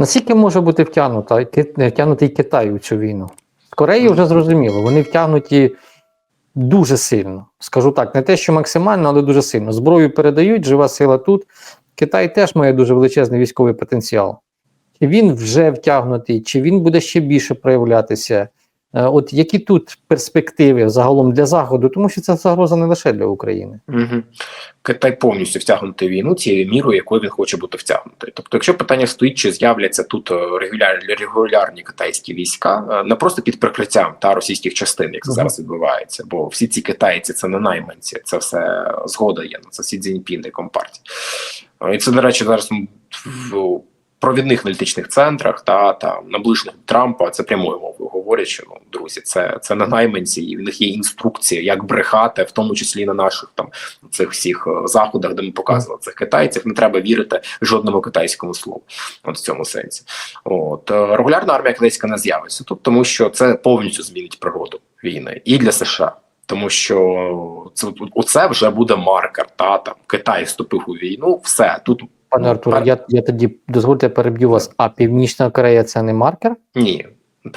Наскільки може бути втягнута, втягнутий Китай у цю війну? Корею вже зрозуміло, вони втягнуті дуже сильно. Скажу так, не те, що максимально, але дуже сильно. Зброю передають, жива сила тут. Китай теж має дуже величезний військовий потенціал. Чи він вже втягнутий, чи він буде ще більше проявлятися? Е, От які тут перспективи загалом для Заходу, тому що це загроза не лише для України. Угу. Китай повністю втягнутий війну цією мірою, якою він хоче бути втягнутий. Тобто, якщо питання стоїть, чи з'являться тут е, регуляр, регулярні китайські війська, не просто під прикриттям та російських частин, як це Мгм. зараз відбувається, бо всі ці китайці це не найманці, це все згода є на це Сі Цзіньпін і компартія. Е, І це, до речі, зараз в провідних аналітичних центрах та там наближених Трампа це прямою мовою говорять, що ну друзі, це, це не найманці, і в них є інструкція, як брехати, в тому числі на наших там цих всіх е, заходах, де ми показували цих китайців. Не треба вірити жодному китайському слову. От в цьому сенсі. От е, регулярна армія китайська не з'явиться тут, тому що це повністю змінить природу війни і для США. Тому що це оце вже буде маркер. Та там Китай вступив у війну. Все тут Пане Ну, Артур, пер- я, я тоді дозвольте переб'ю вас. А Північна Корея це не маркер? Ні.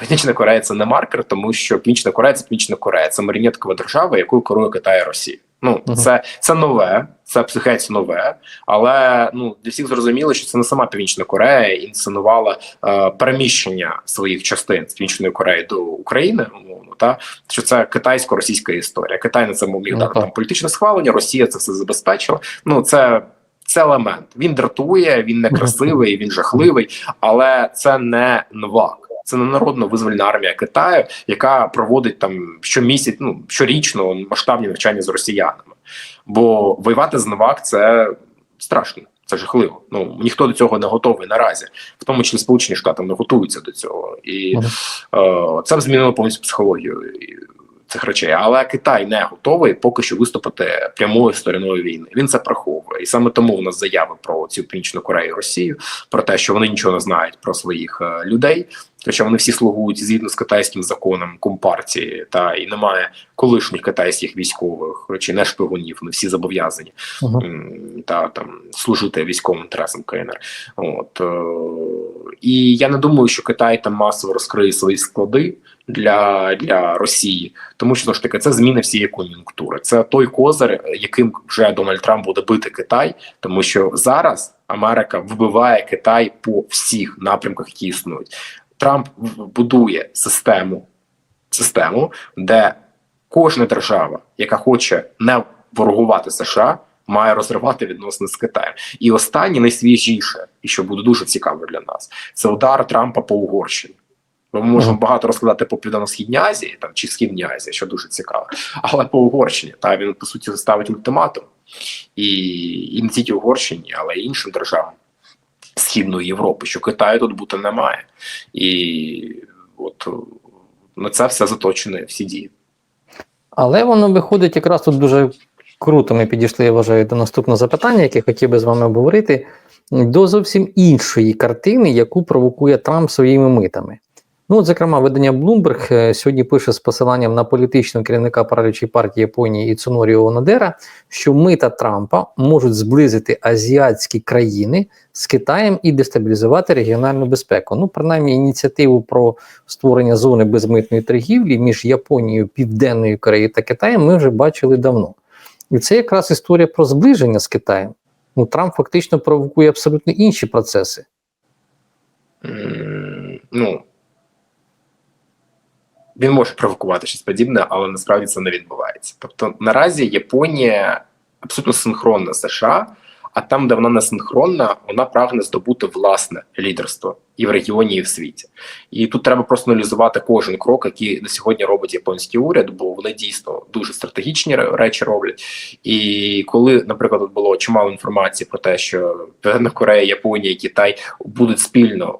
Північна Корея це не маркер, тому що Північна Корея це Північна Корея, це маріонеткова держава, якою керує Китай і Росія. Ну Мгм. це, це нове, це психець нове, але ну для всіх зрозуміло, що це не сама Північна Корея інсценувала е, переміщення своїх частин з Північної Кореї до України. Умовно, та що це китайсько-російська історія. Китай на це міг Ну, дати так. там політичне схвалення, Росія це все забезпечила. Ну це. Це елемент. Він дратує, він некрасивий, він жахливий, але це не новак. Це не народно визвольна армія Китаю, яка проводить там щомісяць, ну щорічно масштабні навчання з росіянами. Бо воювати з новак це страшно, це жахливо. Ну ніхто до цього не готовий наразі, в тому числі Сполучені Штати не готуються до цього, і е, це змінило повністю психологію цих речей. Але Китай не готовий поки що виступити прямою стороною війни. Він це приховує, і саме тому у нас заяви про цю північну Корею і Росію, про те, що вони нічого не знають про своїх е, людей. Хоча вони всі слугують згідно з китайським законом компартії, та і немає колишніх китайських військових чи не шпигунів. Вони всі зобов'язані Угу. м, та там служити військовим інтересам КНР. От е, і я не думаю, що Китай там масово розкриє свої склади для, для Росії, тому що ж таки це зміни всієї кон'юнктури. Це той козир, яким вже Дональд Трамп буде бити Китай, тому що зараз Америка вбиває Китай по всіх напрямках, які існують. Трамп будує систему, систему, де кожна держава, яка хоче не ворогувати США, має розривати відносини з Китаєм. І останнє найсвіжіше, і що буде дуже цікаво для нас, це удар Трампа по Угорщині. Ми можемо багато розкладати по південно-східній Азії там чи Східній Азії, що дуже цікаво. Але по Угорщині та він по суті ставить ультиматум і, і не тільки Угорщині, але й іншим державам Східної Європи, що Китаю тут бути немає. І от на це все заточені всі дії. Але воно виходить якраз тут дуже круто. Ми підійшли, я вважаю, до наступного запитання, яке хотів би з вами обговорити, до зовсім іншої картини, яку провокує Трамп своїми митами. Ну, от, зокрема, видання Bloomberg е, сьогодні пише з посиланням на політичного керівника правлячої партії Японії Іцуноріо Онодера, що мита Трампа можуть зблизити азіатські країни з Китаєм і дестабілізувати регіональну безпеку. Ну, принаймні, ініціативу про створення зони безмитної торгівлі між Японією, Південною Кореєю та Китаєм ми вже бачили давно. І це якраз історія про зближення з Китаєм. Ну, Трамп фактично провокує абсолютно інші процеси. Mm, ну він може провокувати щось подібне, але насправді це не відбувається. Тобто наразі Японія абсолютно синхронна США, а там, де вона не синхронна, вона прагне здобути власне лідерство і в регіоні, і в світі. І тут треба просто аналізувати кожен крок, який на сьогодні робить японський уряд, бо вони дійсно дуже стратегічні речі роблять. І коли, наприклад, було чимало інформації про те, що Південна Корея, Японія Китай будуть спільно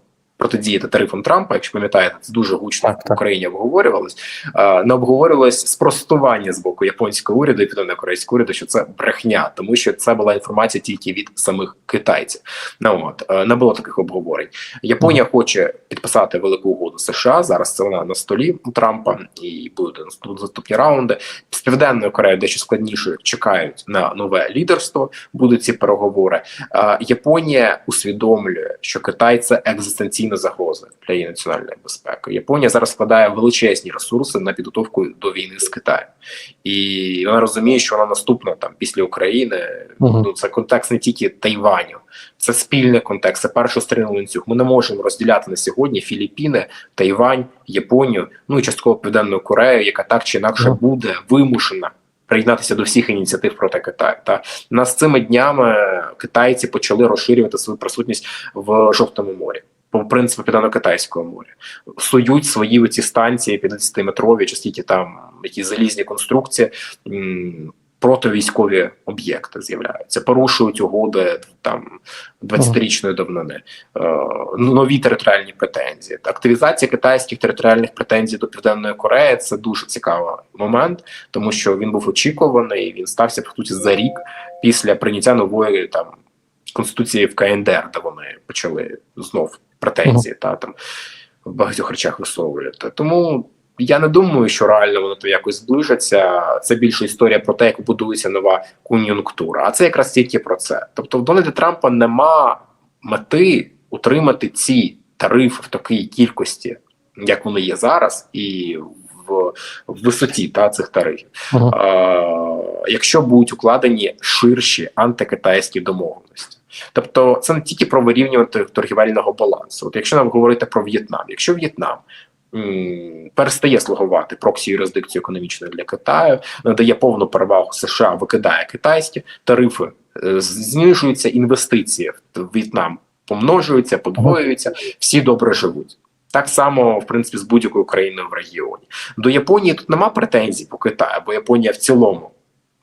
протидіяти тарифам Трампа. Якщо пам'ятаєте, це дуже гучно Так, в. Україні обговорювалось. Е, Не обговорювалось спростування з боку японського уряду і південно-корейського уряду, що це брехня, тому що це була інформація тільки від самих китайців. Ну от е, не було таких обговорень. Японія хоче підписати велику угоду США. Зараз це вона на столі у Трампа і буде наступ- наступні раунди. З південною Кореєю дещо складніше чекають на нове лідерство. Будуть ці переговори. Е, Японія усвідомлює, що Китай це екзистенційна загроза для її національної безпеки. Японія зараз вкладає величезні ресурси на підготовку до війни з Китаєм, і вона розуміє, що вона наступна там після України. Ну це контекст не тільки Тайваню, це спільний контекст, це першостинний ланцюг. Ми не можемо розділяти на сьогодні Філіппіни, Тайвань, Японію, ну і частково Південну Корею, яка так чи інакше Мгм. буде вимушена. Приєднатися до всіх ініціатив проти Китаю. Та нас цими днями китайці почали розширювати свою присутність в жовтому морі, по принципу південно-китайського моря. Сують свої оці станції 50-метрові, чи скільки там які залізні конструкції. м, Противійськові об'єкти з'являються, порушують угоди там 20-річної давнини, е, нові територіальні претензії. Активізація китайських територіальних претензій до Південної Кореї це дуже цікавий момент, тому що він був очікуваний. Він стався по суті за рік після прийняття нової там конституції в КНДР, де вони почали знов претензії та там в багатьох речах висовувати. Тому я не думаю, що реально вони то якось зближаться. Це більше історія про те, як будується нова кон'юнктура. А це якраз тільки про це. Тобто, в Дональда Трампа нема мети утримати ці тарифи в такій кількості, як вони є зараз, і в, в висоті та цих тарифів. Мгм. Е, якщо будуть укладені ширші антикитайські домовленості. Тобто це не тільки про вирівнювання торгівельного балансу. От якщо нам говорити про В'єтнам, якщо В'єтнам перестає слугувати проксі юрисдикцію економічною для Китаю, надає повну перевагу США, викидає китайські тарифи, е, знижуються інвестиції в В'єтнам, помножуються, подвоюються, всі добре живуть. Так само, в принципі, з будь-якою країною в регіоні. До Японії тут нема претензій по Китаю, бо Японія в цілому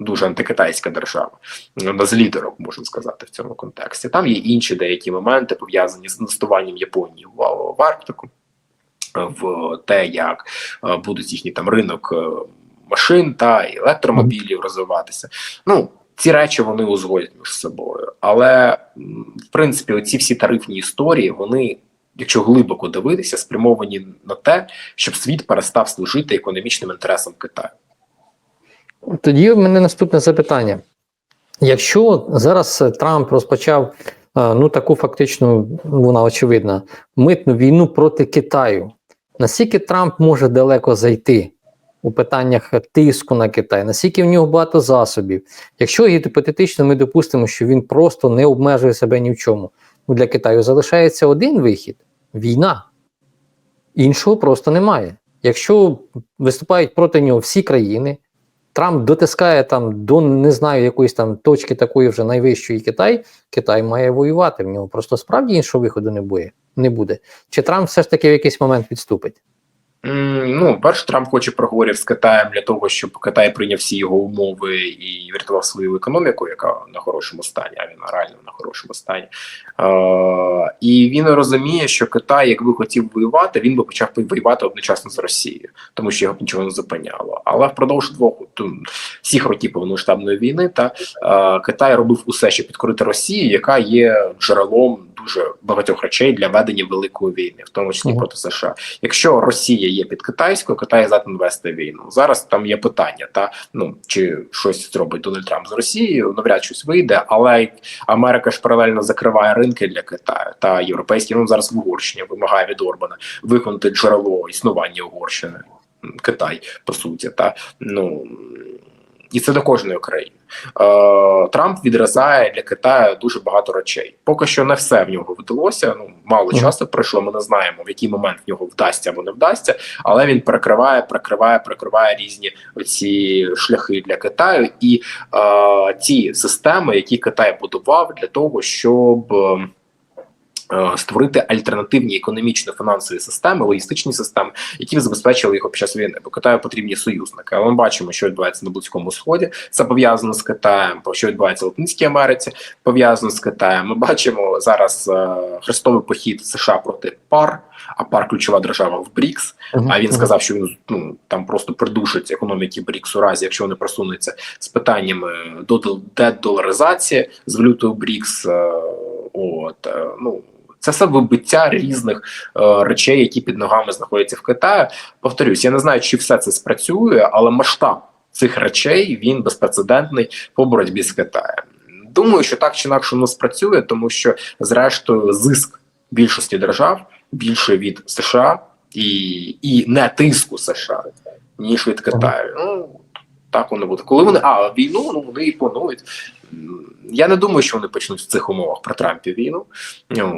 дуже антикитайська держава, одна з лідерок, можна сказати, в цьому контексті. Там є інші деякі моменти пов'язані з інвестуванням Японії в, в Арктику, в те, як е, будуть їхній там ринок е, машин та електромобілів розвиватися. Ну ці речі вони узгодять між собою. Але в принципі, оці всі тарифні історії, вони. Якщо глибоко дивитися, спрямовані на те, щоб світ перестав служити економічним інтересам Китаю. Тоді в мене наступне запитання. Якщо зараз Трамп розпочав е, ну таку фактично, вона очевидна, митну війну проти Китаю, наскільки Трамп може далеко зайти у питаннях тиску на Китай, наскільки в нього багато засобів? Якщо гіпотетично ми допустимо, що він просто не обмежує себе ні в чому, ну для Китаю залишається один вихід війна. Іншого просто немає. Якщо виступають проти нього всі країни, Трамп дотискає там до не знаю якоїсь там точки такої вже найвищої Китай, Китай має воювати в нього. Просто справді іншого виходу не буде. Не буде. Чи Трамп все ж таки в якийсь момент відступить? Ну, перше, Трамп хоче проговорів з Китаєм для того, щоб Китай прийняв всі його умови і врятував свою економіку, яка на хорошому стані, а він реально на хорошому стані. Е, і він розуміє, що Китай, якби хотів воювати, він би почав воювати одночасно з Росією, тому що його нічого не зупиняло. Але впродовж двох всіх років повномасштабної війни та е, Китай робив усе, щоб підкорити Росію, яка є джерелом дуже багатьох речей для ведення великої війни, в тому числі Мгм. проти США. Якщо Росія є під китайською, Китай здатний вести війну. Зараз там є питання, та ну чи щось зробить Дональд Трамп з Росією, навряд щось вийде, але Америка ж паралельно закриває ринки для Китаю та європейські. Ну зараз в Угорщині вимагає від Орбана виконати джерело існування Угорщини. Китай, по суті, та ну і це до кожної країни. Е, Трамп відрізає для Китаю дуже багато речей. Поки що не все в нього вдалося. Ну мало часу пройшло. Ми не знаємо, в який момент в нього вдасться або не вдасться, але він перекриває, перекриває, перекриває різні ці шляхи для Китаю і е, ті системи, які Китай будував для того, щоб. Е, Створити альтернативні економічно-фінансові системи, логістичні системи, які б забезпечили його під час війни. Бо Китаю потрібні союзники. Але ми бачимо, що відбувається на Близькому Сході. Це пов'язано з Китаєм. Що відбувається в Латинській Америці, пов'язано з Китаєм. Ми бачимо зараз е, хрестовий похід США проти пар. А пар ключова держава в БРІКС. А він сказав, що він ну там просто придушить економіки БРІКС у разі, якщо вони просунуться з питаннями до дедоларизації з валютою БРІКС. е, От е, ну це все вибиття різних е, речей, які під ногами знаходяться в Китаї. Повторюсь, я не знаю, чи все це спрацює, але масштаб цих речей він безпрецедентний по боротьбі з Китаєм. Думаю, що так чи інакше воно спрацює, тому що зрештою зиск більшості держав більше від США і, і не тиску США, ніж від Китаю. Ну так воно буде. Коли вони а війну, ну вони і планують. Я не думаю, що вони почнуть в цих умовах при Трампі війну.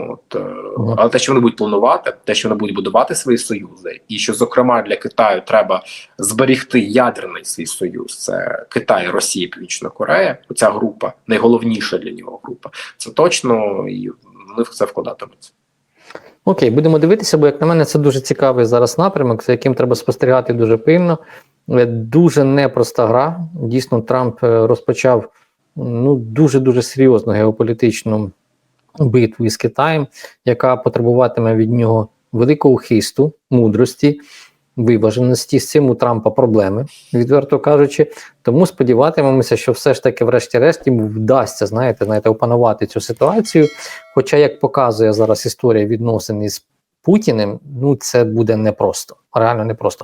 От, е, але те, що вони будуть планувати, те, що вони будуть будувати свої союзи, і що, зокрема, для Китаю треба зберігти ядерний свій союз. Це Китай, Росія, Північна Корея. Оця група найголовніша для нього група. Це точно і вони в це вкладатимуться. Окей, будемо дивитися, бо як на мене, це дуже цікавий зараз напрямок, за яким треба спостерігати дуже пильно. Е, Дуже непроста гра. Дійсно, Трамп е, розпочав ну дуже дуже серйозну геополітичну битву із Китаєм, яка потребуватиме від нього великого хисту, мудрості, виваженості. З цим у Трампа проблеми, відверто кажучи. Тому сподіватимемося, що все ж таки, врешті-решт, йому вдасться знаєте, знаєте, опанувати цю ситуацію. Хоча, як показує зараз історія відносин із Путіним, ну це буде непросто, реально непросто.